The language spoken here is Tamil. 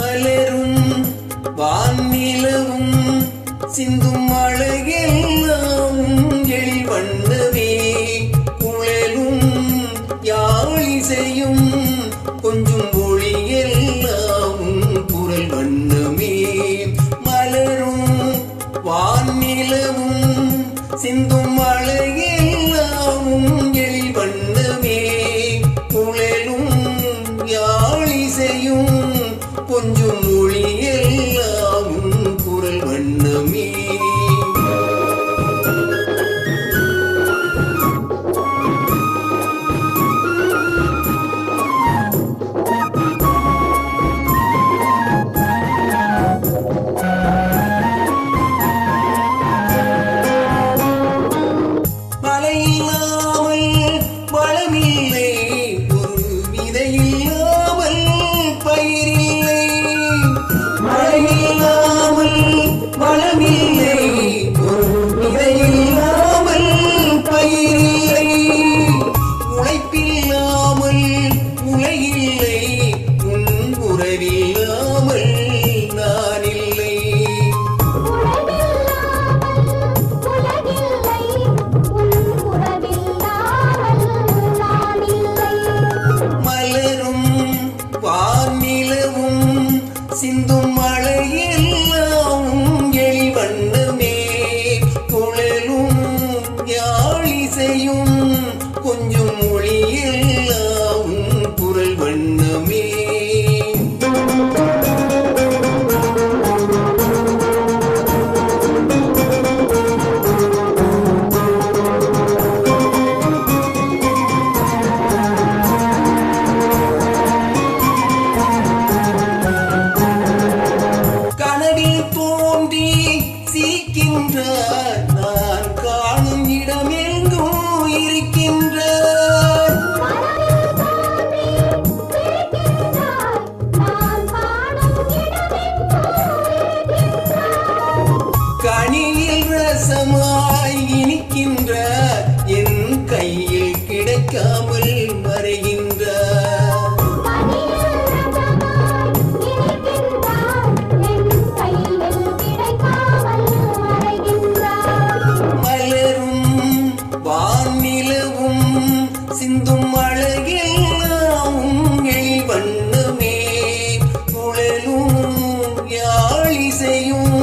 பலரும் வான்நிலவும் சிந்தும் அழகெல்லாம் எழில் வண்ணமே. குழலும் யாழிசையும் கொஞ்சம் ஒளியெல்லாம் குரல் வண்ணமே. மலரும் வான்நிலவும் சிந்தும் அழகெல்லாம் எழில் குழலும் யாழிசையும் கொஞ்சம் சிந்தும் மழையெல்லாம் வருகின்றார் என் கையில் கிடைக்காமல் மறைகின்றார் மலரும் வானிலவும் சிந்தும் அழகெல்லாவும் வண்ணமே. உழலும் யாழிசையும்